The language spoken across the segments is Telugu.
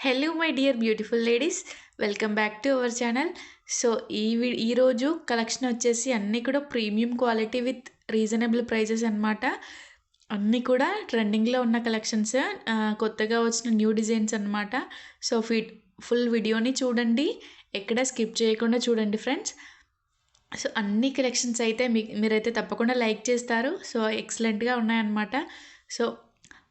Hello my dear beautiful ladies welcome back to our channel so ఈ ఈరోజు కలెక్షన్ వచ్చేసి అన్నీ కూడా premium quality with reasonable prices అనమాట అన్నీ కూడా ట్రెండింగ్లో ఉన్న కలెక్షన్స్ కొత్తగా వచ్చిన న్యూ డిజైన్స్ అనమాట సో ఫిట్ ఫుల్ వీడియోని చూడండి. ఎక్కడ స్కిప్ చేయకుండా చూడండి ఫ్రెండ్స్ సో అన్ని కలెక్షన్స్ అయితే మీ మీరైతే తప్పకుండా లైక్ చేస్తారు. సో ఎక్సలెంట్గా ఉన్నాయన్నమాట. సో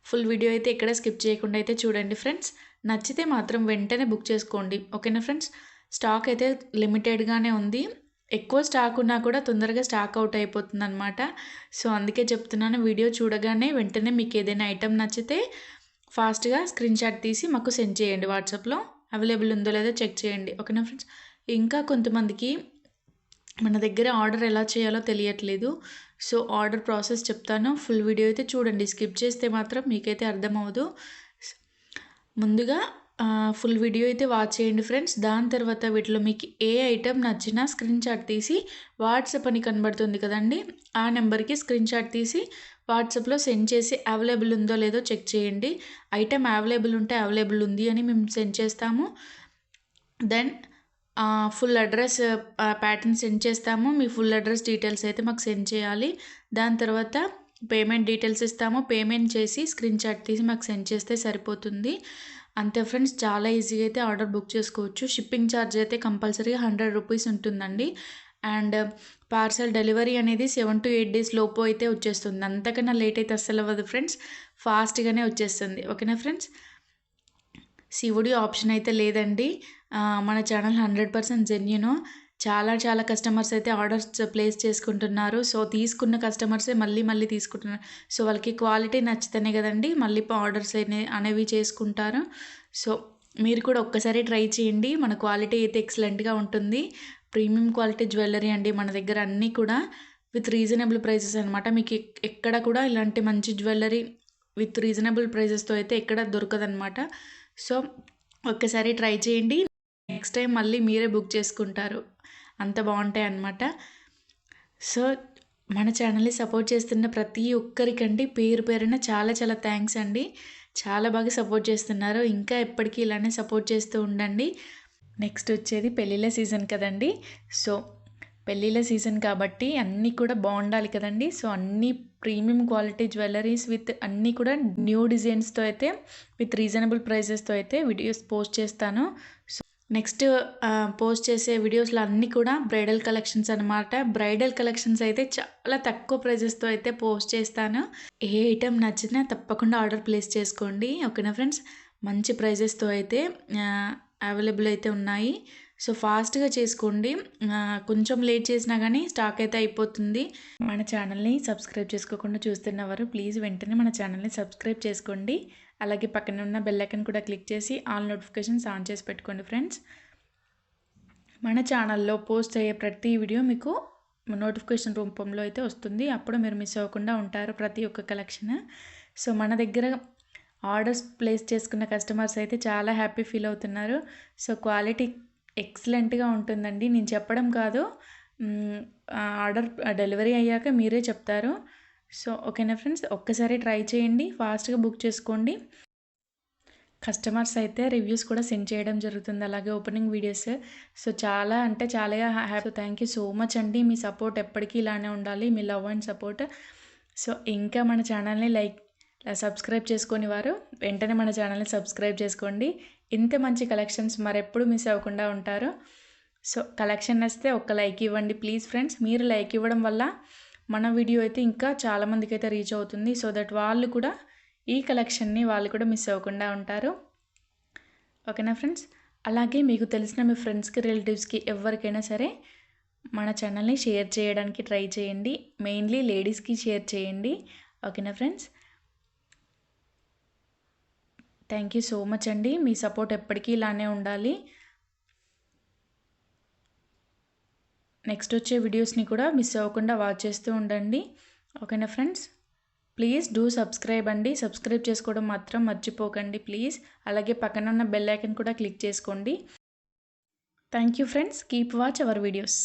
ఫుల్ వీడియో అయితే ఎక్కడ స్కిప్ చేయకుండా అయితే చూడండి ఫ్రెండ్స్. నచ్చితే మాత్రం వెంటనే బుక్ చేసుకోండి. ఓకేనా ఫ్రెండ్స్? స్టాక్ అయితే లిమిటెడ్గానే ఉంది. ఎక్కువ స్టాక్ ఉన్నా కూడా తొందరగా స్టాక్ అవుట్ అయిపోతుంది అనమాట సో అందుకే చెప్తున్నాను వీడియో చూడగానే వెంటనే మీకు ఏదైనా ఐటెం నచ్చితే ఫాస్ట్గా స్క్రీన్ షాట్ తీసి మాకు సెండ్ చేయండి వాట్సాప్లో. అవైలబుల్ ఉందో లేదో చెక్ చేయండి. ఓకేనా ఫ్రెండ్స్? ఇంకా కొంతమందికి మన దగ్గర ఆర్డర్ ఎలా చేయాలో తెలియట్లేదు. సో ఆర్డర్ ప్రాసెస్ చెప్తాను. ఫుల్ వీడియో అయితే చూడండి. స్కిప్ చేస్తే మాత్రం మీకైతే అర్థమవుదు. ముందుగా ఫుల్ వీడియో అయితే వాచ్ చేయండి ఫ్రెండ్స్. దాని తర్వాత వీటిలో మీకు ఏ ఐటెం నచ్చినా స్క్రీన్ షాట్ తీసి వాట్సాప్ అని కనబడుతుంది కదండి. ఆ నెంబర్కి స్క్రీన్ షాట్ తీసి వాట్సాప్లో సెండ్ చేసి అవైలబుల్ ఉందో లేదో చెక్ చేయండి. ఐటెం అవైలబుల్ ఉంటే అవైలబుల్ ఉంది అని మేము సెండ్ చేస్తాము. Then full address pattern send చేస్తాము. మీ ఫుల్ అడ్రస్ డీటెయిల్స్ అయితే మాకు సెండ్ చేయాలి. దాని తర్వాత పేమెంట్ డీటెయిల్స్ ఇస్తాము. పేమెంట్ చేసి స్క్రీన్ షాట్ తీసి మాకు సెండ్ చేస్తే సరిపోతుంది. అంతే ఫ్రెండ్స్ చాలా ఈజీగా అయితే ఆర్డర్ బుక్ చేసుకోవచ్చు. షిప్పింగ్ ఛార్జ్ అయితే కంపల్సరీగా హండ్రెడ్ రూపీస్ ఉంటుందండి. అండ్ పార్సల్ డెలివరీ అనేది సెవెన్ టు ఎయిట్ డేస్ లోపు అయితే వచ్చేస్తుంది. అంతకన్నా లేట్ అయితే అస్సలు అవ్వదు ఫ్రెండ్స్ ఫాస్ట్గానే వచ్చేస్తుంది. ఓకేనా ఫ్రెండ్స్ శివుడి ఆప్షన్ అయితే లేదండి. మన ఛానల్ హండ్రెడ్ పర్సెంట్ జెన్యును చాలా చాలా కస్టమర్స్ అయితే ఆర్డర్స్ ప్లేస్ చేసుకుంటున్నారు. సో తీసుకున్న కస్టమర్సే మళ్ళీ మళ్ళీ తీసుకుంటున్నారు. సో వాళ్ళకి క్వాలిటీ నచ్చితేనే కదండి మళ్ళీ ఆర్డర్స్ అనేవి చేసుకుంటారు. సో మీరు కూడా ఒక్కసారి ట్రై చేయండి. మన క్వాలిటీ అయితే ఎక్సలెంట్గా ఉంటుంది. ప్రీమియం క్వాలిటీ జ్యువెలరీ అండి మన దగ్గర అన్నీ కూడా విత్ రీజనబుల్ ప్రైజెస్ అనమాట మీకు ఎక్కడ కూడా ఇలాంటి మంచి జ్యువెలరీ విత్ రీజనబుల్ ప్రైజెస్తో అయితే ఎక్కడ దొరకదనమాట సో ఒక్కసారి ట్రై చేయండి. నెక్స్ట్ టైం మళ్ళీ మీరే బుక్ చేసుకుంటారు. అంత బాగుంటాయి అన్నమాట. సో మన ఛానల్ని సపోర్ట్ చేస్తున్న ప్రతి ఒక్కరికండి పేరు పేరున చాలా చాలా థ్యాంక్స్ అండి. చాలా బాగా సపోర్ట్ చేస్తున్నారు. ఇంకా ఎప్పటికీ ఇలానే సపోర్ట్ చేస్తూ ఉండండి. నెక్స్ట్ వచ్చేది పెళ్ళిళ్ళ సీజన్ కదండి. సో పెళ్ళిళ్ళ సీజన్ కాబట్టి అన్నీ కూడా బాగుండాలి కదండి. సో అన్నీ ప్రీమియం క్వాలిటీ జ్యువెలరీస్ విత్ అన్నీ కూడా న్యూ డిజైన్స్తో అయితే విత్ రీజనబుల్ ప్రైజెస్తో అయితే వీడియోస్ పోస్ట్ చేస్తాను. సో నెక్స్ట్ పోస్ట్ చేసే వీడియోస్లో అన్నీ కూడా బ్రైడల్ కలెక్షన్స్ అనమాట బ్రైడల్ కలెక్షన్స్ అయితే చాలా తక్కువ ప్రైజెస్తో అయితే పోస్ట్ చేస్తాను. ఏ ఐటెం నచ్చినా తప్పకుండా ఆర్డర్ ప్లేస్ చేసుకోండి. ఓకేనా ఫ్రెండ్స్? మంచి ప్రైజెస్తో అయితే అవైలబుల్ అయితే ఉన్నాయి. సో ఫాస్ట్గా చేసుకోండి. కొంచెం లేట్ చేసినా కానీ స్టాక్ అయితే అయిపోతుంది. మన ఛానల్ని సబ్స్క్రైబ్ చేసుకోకుండా చూస్తున్నవారు ప్లీజ్ వెంటనే మన ఛానల్ని సబ్స్క్రైబ్ చేసుకోండి. అలాగే పక్కన ఉన్న బెల్ కూడా క్లిక్ చేసి ఆల్ నోటిఫికేషన్స్ ఆన్ చేసి పెట్టుకోండి ఫ్రెండ్స్. మన ఛానల్లో పోస్ట్ అయ్యే ప్రతి వీడియో మీకు నోటిఫికేషన్ రూపంలో అయితే వస్తుంది. అప్పుడు మీరు మిస్ అవ్వకుండా ఉంటారు ప్రతి ఒక్క కలెక్షన్. సో మన దగ్గర ఆర్డర్స్ ప్లేస్ చేసుకున్న కస్టమర్స్ అయితే చాలా హ్యాపీ ఫీల్ అవుతున్నారు. సో క్వాలిటీ ఎక్సలెంట్గా ఉంటుందండి. నేను చెప్పడం కాదు. ఆర్డర్ డెలివరీ అయ్యాక మీరే చెప్తారు. సో ఓకేనా ఫ్రెండ్స్? ఒక్కసారి ట్రై చేయండి. ఫాస్ట్గా బుక్ చేసుకోండి. కస్టమర్స్ అయితే రివ్యూస్ కూడా సెండ్ చేయడం జరుగుతుంది. అలాగే ఓపెనింగ్ వీడియోస్. సో చాలా అంటే చాలా happy thank you so much అండి. మీ సపోర్ట్ ఎప్పటికీ ఇలానే ఉండాలి. మీ లవ్ అండ్ సపోర్ట్. సో ఇంకా మన ఛానల్ని లైక్ ఇలా సబ్స్క్రైబ్ చేసుకొని వారు వెంటనే మన ఛానల్ని సబ్స్క్రైబ్ చేసుకోండి. ఇంత మంచి కలెక్షన్స్ మరెప్పుడు మిస్ అవ్వకుండా ఉంటారు. సో కలెక్షన్ నచ్చితే ఒక లైక్ ఇవ్వండి ప్లీజ్ ఫ్రెండ్స్. మీరు లైక్ ఇవ్వడం వల్ల మన వీడియో అయితే ఇంకా చాలామందికి అయితే రీచ్ అవుతుంది. సో దట్ వాళ్ళు కూడా ఈ కలెక్షన్ని వాళ్ళు కూడా మిస్ అవ్వకుండా ఉంటారు. ఓకేనా ఫ్రెండ్స్? అలాగే మీకు తెలిసిన మీ ఫ్రెండ్స్కి రిలేటివ్స్కి ఎవరికైనా సరే మన ఛానల్ని షేర్ చేయడానికి ట్రై చేయండి. మెయిన్లీ లేడీస్కి షేర్ చేయండి. ఓకేనా friends? Thank you so much అండి. మీ సపోర్ట్ ఎప్పటికీ ఇలానే ఉండాలి. నెక్స్ట్ వచ్చే వీడియోస్ని కూడా మిస్ అవ్వకుండా వాచ్ చేస్తూ ఉండండి. ఓకేనా ఫ్రెండ్స్ ప్లీజ్ డూ సబ్స్క్రైబ్ అండి. సబ్స్క్రైబ్ చేసుకోవడం మాత్రం మర్చిపోకండి ప్లీజ్ అలాగే పక్కన ఉన్న బెల్ ఐకన్ కూడా క్లిక్ చేసుకోండి. Thank you friends keep watch our videos